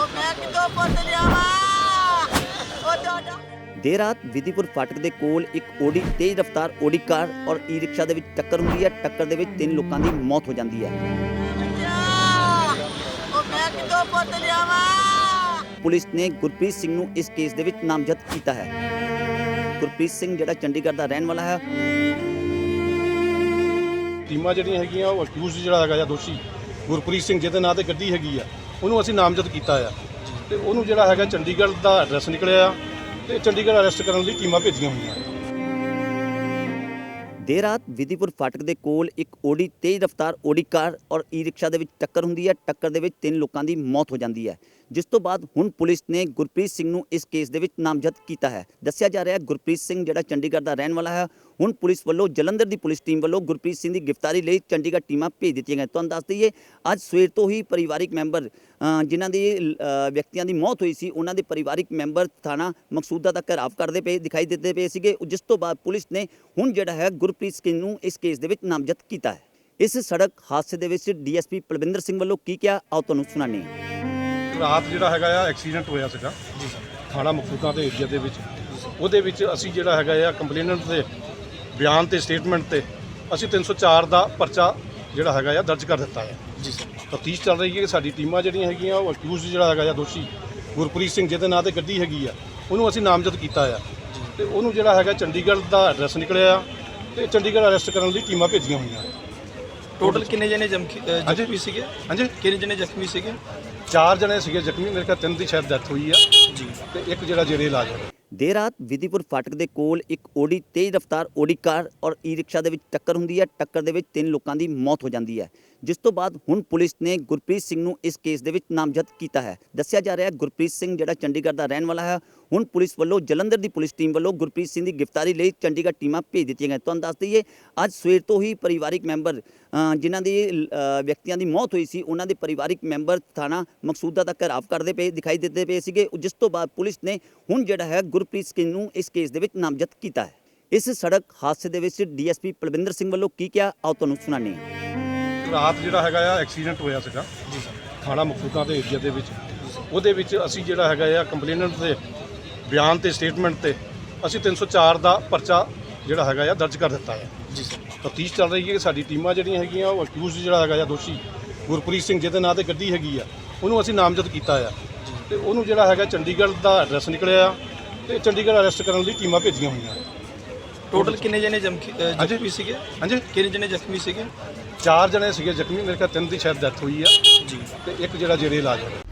ਉਹ ਮੈਂ ਕਿਦੋਂ ਪੁੱਤ ਲਿਆਵਾਂ? ਉਹ ਤੁਹਾਡਾ ਦੇਰ ਰਾਤ ਵਿਧੀਪੁਰ ਫਾਟਕ ਦੇ ਕੋਲ ਇੱਕ ਓਡੀ ਤੇਜ਼ ਰਫ਼ਤਾਰ ਓਡੀ ਕਾਰ ਔਰ ਈ ਰਿਕਸ਼ਾ ਦੇ ਵਿੱਚ ਟੱਕਰ ਹੁੰਦੀ ਹੈ। ਟੱਕਰ ਦੇ ਵਿੱਚ ਤਿੰਨ ਲੋਕਾਂ ਦੀ ਮੌਤ ਹੋ ਜਾਂਦੀ ਹੈ। ਬੱਚਾ ਉਹ ਮੈਂ ਕਿਦੋਂ ਪੁੱਤ ਲਿਆਵਾਂ? ਪੁਲਿਸ ਨੇ ਗੁਰਪ੍ਰੀਤ ਸਿੰਘ ਨੂੰ ਇਸ ਕੇਸ ਦੇ ਵਿੱਚ ਨਾਮਜ਼ਦ ਕੀਤਾ ਹੈ। ਗੁਰਪ੍ਰੀਤ ਸਿੰਘ ਜਿਹੜਾ ਚੰਡੀਗੜ੍ਹ ਦਾ ਰਹਿਣ ਵਾਲਾ ਹੈ। ਟੀਮਾਂ ਜਿਹੜੀਆਂ ਹੈਗੀਆਂ ਉਹ ਅਕਿਊਜ਼ ਜਿਹੜਾ ਹੈਗਾ ਜਾਂ ਦੋਸ਼ੀ ਗੁਰਪ੍ਰੀਤ ਸਿੰਘ ਜਿਹਦੇ ਨਾਂ ਤੇ ਗੱਡੀ ਹੈਗੀ ਆ ਉਹਨੂੰ ਅਸੀਂ ਨਾਮਜ਼ਦ ਕੀਤਾ ਆ। ਤੇ ਉਹਨੂੰ ਜਿਹੜਾ ਹੈਗਾ ਚੰਡੀਗੜ੍ਹ ਦਾ ਐਡਰੈਸ ਨਿਕਲਿਆ ਆ ਤੇ ਚੰਡੀਗੜ੍ਹ ਅਰੈਸਟ ਕਰਨ ਲਈ ਟੀਮਾਂ ਭੇਜੀਆਂ ਹੋਈਆਂ। ਦੇਰ ਰਾਤ ਵਿਧੀਪੁਰ ਫਾਟਕ ਦੇ ਕੋਲ ਇੱਕ ਓਡੀ ਤੇਜ਼ ਰਫ਼ਤਾਰ ਓਡੀ ਕਾਰ ਔਰ ਈ ਰਿਕਸ਼ਾ ਦੇ ਵਿੱਚ ਟੱਕਰ ਹੁੰਦੀ ਹੈ। ਟੱਕਰ ਦੇ ਵਿੱਚ ਤਿੰਨ ਲੋਕਾਂ ਦੀ ਮੌਤ ਹੋ ਜਾਂਦੀ ਹੈ। ਜਿਸ ਤੋਂ ਬਾਅਦ ਹੁਣ ਪੁਲਿਸ ਨੇ ਗੁਰਪ੍ਰੀਤ ਸਿੰਘ ਨੂੰ ਇਸ ਕੇਸ ਦੇ ਵਿੱਚ ਨਾਮਜ਼ਦ ਕੀਤਾ ਹੈ। ਦੱਸਿਆ ਜਾ ਰਿਹਾ ਹੈ ਗੁਰਪ੍ਰੀਤ ਸਿੰਘ ਜਿਹੜਾ ਚੰਡੀਗੜ੍ਹ ਦਾ ਰਹਿਣ ਵਾਲਾ ਹੈ, ਹੁਣ ਪੁਲਿਸ ਵੱਲੋਂ ਜਲੰਧਰ ਦੀ ਪੁਲਿਸ ਟੀਮ ਵੱਲੋਂ ਗੁਰਪ੍ਰੀਤ ਸਿੰਘ ਦੀ ਗ੍ਰਿਫਤਾਰੀ ਲਈ ਚੰਡੀਗੜ੍ਹ ਟੀਮਾਂ ਭੇਜ ਦਿੱਤੀਆਂ ਗਈਆਂ। ਤੁਹਾਨੂੰ ਦੱਸ ਦਈਏ, ਅੱਜ ਸਵੇਰ ਤੋਂ ਹੀ ਪਰਿਵਾਰਿਕ ਮੈਂਬਰ ਜਿਨ੍ਹਾਂ ਦੀ ਵਿਅਕਤੀਆਂ ਦੀ ਮੌਤ ਹੋਈ ਸੀ, ਉਹਨਾਂ ਦੇ ਪਰਿਵਾਰਿਕ ਮੈਂਬਰ ਥਾਣਾ ਮਕਸੂਦਾ ਦਾ ਘਰਾਵ ਕਰਦੇ ਪਏ, ਦਿਖਾਈ ਦਿੱਤੇ ਪਏ ਸੀਗੇ। ਜਿਸ ਤੋਂ ਬਾਅਦ ਪੁਲਿਸ ਨੇ ਹੁਣ ਜਿਹੜਾ ਹੈ ਗੁਰਪ੍ਰੀਤ ਸਿੰਘ ਨੂੰ ਇਸ ਕੇਸ ਦੇ ਵਿੱਚ ਨਾਮਜ਼ਦ ਕੀਤਾ ਹੈ। ਇਸ ਸੜਕ ਹਾਦਸੇ ਦੇ ਵਿੱਚ ਡੀਐਸਪੀ ਪਲਵਿੰਦਰ ਸਿੰਘ ਵੱਲੋਂ ਕੀ ਕਿਹਾ? ਆਓ ਤੁਹਾਨੂੰ ਸੁਣਾਉਂਦੇ ਹਾਂ। ਰਾਤ ਜਿਹੜਾ ਹੈਗਾ ਆ ਐਕਸੀਡੈਂਟ ਹੋਇਆ ਸੀਗਾ। ਥਾਣਾ ਮਕਸੂਦਾਂ ਦੇ ਏਰੀਆ ਦੇ ਵਿੱਚ। ਉਹਦੇ ਵਿੱਚ ਅਸੀਂ ਜਿਹੜਾ ਹੈਗਾ ਆ ਕੰਪਲੇਨੈਂਟ ਦੇ ਬਿਆਨ ਤੇ ਸਟੇਟਮੈਂਟ ਤੇ ਅਸੀਂ 304 ਦਾ ਪਰਚਾ ਜਿਹੜਾ ਹੈਗਾ ਆ ਦਰਜ ਕਰ ਦਿੱਤਾ ਹੈ ਜੀ ਸਰ। ਤਫਤੀਸ਼ ਚੱਲ ਰਹੀ ਹੈ ਕਿ ਸਾਡੀ ਟੀਮਾਂ ਜਿਹੜੀਆਂ ਹੈਗੀਆਂ ਉਹ ਅਕਿਊਜ਼ ਜਿਹੜਾ ਹੈਗਾ ਆ ਦੋਸ਼ੀ ਗੁਰਪ੍ਰੀਤ ਸਿੰਘ ਜਿਹਦੇ ਨਾਂ ਤੇ ਗੱਡੀ ਹੈਗੀ ਆ ਉਹਨੂੰ ਅਸੀਂ ਨਾਮਜ਼ਦ ਕੀਤਾ ਆ। ਤੇ ਉਹਨੂੰ ਜਿਹੜਾ ਹੈਗਾ ਚੰਡੀਗੜ੍ਹ ਦਾ ਐਡਰੈਸ ਨਿਕਲਿਆ ਆ ਤੇ ਚੰਡੀਗੜ੍ਹ ਅਰੈਸਟ ਕਰਨ ਲਈ ਟੀਮਾਂ ਭੇਜੀਆਂ ਹੋਈਆਂ। ਟੋਟਲ ਕਿੰਨੇ ਜਣੇ। ਜ਼ਖਮੀ ਸੀਗੇ? ਹਾਂਜੀ। ਕਿੰਨੇ ਜਣੇ ਜ਼ਖਮੀ ਸੀਗੇ? ਚਾਰ ਜਣੇ ਸੀਗੇ ਜ਼ਖਮੀ ਮੇਰੇ ਖਿਆਲ ਤਿੰਨ ਦੀ ਸ਼ਾਇਦ ਡੈਥ ਹੋਈ ਆ। ਜੀ। ਤੇ ਇੱਕ ਜਿਹੜਾ ਜੇਰੇ ਇਲਾਜ ਹੈ। ਦੇਰ ਰਾਤ ਵਿਧੀਪੁਰ ਫਾਟਕ ਦੇ ਕੋਲ ਇੱਕ ਓਡੀ ਤੇਜ਼ ਰਫ਼ਤਾਰ ਓਡੀ ਕਾਰ ਔਰ ਈ ਰਿਕਸ਼ਾ ਦੇ ਵਿੱਚ ਟੱਕਰ ਹੁੰਦੀ ਹੈ। ਟੱਕਰ ਦੇ ਵਿੱਚ ਤਿੰਨ ਲੋਕਾਂ ਦੀ ਮੌਤ ਹੋ ਜਾਂਦੀ ਹੈ। ਜਿਸ ਤੋਂ ਬਾਅਦ ਹੁਣ ਪੁਲਿਸ ਨੇ ਗੁਰਪ੍ਰੀਤ ਸਿੰਘ ਨੂੰ ਇਸ ਕੇਸ ਦੇ ਵਿੱਚ ਨਾਮਜ਼ਦ ਕੀਤਾ ਹੈ। ਦੱਸਿਆ ਜਾ ਰਿਹਾ ਹੈ ਗੁਰਪ੍ਰੀਤ ਸਿੰਘ ਜਿਹੜਾ ਚੰਡੀਗੜ੍ਹ ਦਾ ਰਹਿਣ ਵਾਲਾ ਹੈ, ਹੁਣ ਪੁਲਿਸ ਵੱਲੋਂ ਜਲੰਧਰ ਦੀ ਪੁਲਿਸ ਟੀਮ ਵੱਲੋਂ ਗੁਰਪ੍ਰੀਤ ਸਿੰਘ ਦੀ ਗ੍ਰਿਫਤਾਰੀ ਲਈ ਚੰਡੀਗੜ੍ਹ ਟੀਮਾਂ ਭੇਜ ਦਿੱਤੀਆਂ ਗਈਆਂ। ਤੁਹਾਨੂੰ ਦੱਸ ਦਈਏ, ਅੱਜ ਸਵੇਰ ਤੋਂ ਹੀ ਪਰਿਵਾਰਿਕ ਮੈਂਬਰ ਜਿਨ੍ਹਾਂ ਦੀ ਵਿਅਕਤੀਆਂ ਦੀ ਮੌਤ ਹੋਈ ਸੀ, ਉਹਨਾਂ ਦੇ ਪਰਿਵਾਰਿਕ ਮੈਂਬਰ ਥਾਣਾ ਮਕਸੂਦਾ ਦਾ ਘਰਾਵ ਕਰਦੇ ਪਏ, ਦਿਖਾਈ ਦਿੱਤੇ ਪਏ ਸੀਗੇ। ਜਿਸ ਤੋਂ ਬਾਅਦ ਪੁਲਿਸ ਨੇ ਹੁਣ ਜਿਹੜਾ ਹੈ ਗੁਰਪ੍ਰੀਤ ਸਿੰਘ ਨੂੰ ਇਸ ਕੇਸ ਦੇ ਵਿੱਚ ਨਾਮਜ਼ਦ ਕੀਤਾ ਹੈ। ਇਸ ਸੜਕ ਹਾਦਸੇ ਦੇ ਵਿੱਚ ਡੀਐਸਪੀ ਪਲਵਿੰਦਰ ਸਿੰਘ ਵੱਲੋਂ ਕੀ ਕਿਹਾ? ਆਓ ਤੁਹਾਨੂੰ ਸੁਣਾਉਂਦੇ ਹਾਂ। ਰਾਤ ਜਿਹੜਾ ਹੈਗਾ ਆ ਐਕਸੀਡੈਂਟ ਹੋਇਆ ਸੀਗਾ। ਥਾਣਾ ਮਕਸੂਦਾਂ ਦੇ ਏਰੀਆ ਦੇ ਵਿੱਚ। ਉਹਦੇ ਵਿੱਚ ਅਸੀਂ ਜਿਹੜਾ ਹੈਗਾ ਆ ਕੰਪਲੇਨੈਂਟ ਦੇ ਬਿਆਨ ਤੇ ਸਟੇਟਮੈਂਟ ਤੇ ਅਸੀਂ 304 ਦਾ ਪਰਚਾ ਜਿਹੜਾ ਹੈਗਾ ਆ ਦਰਜ ਕਰ ਦਿੱਤਾ ਹੈ ਜੀ ਸਰ। ਤਫਤੀਸ਼ ਚੱਲ ਰਹੀ ਹੈ ਕਿ ਸਾਡੀ ਟੀਮਾਂ ਜਿਹੜੀਆਂ ਹੈਗੀਆਂ ਉਹ ਅਕਿਊਜ਼ ਜਿਹੜਾ ਹੈਗਾ ਆ ਦੋਸ਼ੀ ਗੁਰਪ੍ਰੀਤ ਸਿੰਘ ਜਿਹਦੇ ਨਾਂ ਤੇ ਗੱਡੀ ਹੈਗੀ ਆ ਉਹਨੂੰ ਅਸੀਂ ਨਾਮਜ਼ਦ ਕੀਤਾ ਆ। ਤੇ ਉਹਨੂੰ ਜਿਹੜਾ ਹੈਗਾ ਚੰਡੀਗੜ੍ਹ ਦਾ ਐਡਰੈਸ ਨਿਕਲਿਆ ਆ ਤੇ ਚੰਡੀਗੜ੍ਹ ਅਰੈਸਟ ਕਰਨ ਲਈ ਟੀਮਾਂ ਭੇਜੀਆਂ ਹੋਈਆਂ। ਟੋਟਲ ਕਿੰਨੇ ਜਣੇ। ਜ਼ਖਮੀ ਸੀਗੇ? ਹਾਂਜੀ। ਕਿੰਨੇ ਜਣੇ ਜ਼ਖਮੀ ਸੀਗੇ? ਚਾਰ ਜਣੇ ਸੀਗੇ ਜ਼ਖਮੀ ਮੇਰੇ ਖਿਆਲ ਤਿੰਨ ਦੀ ਸ਼ਾਇਦ ਡੈਥ ਹੋਈ ਆ। ਜੀ। ਤੇ ਇੱਕ ਜਿਹੜਾ ਜੇਰੇ ਇਲਾਜ ਹੈ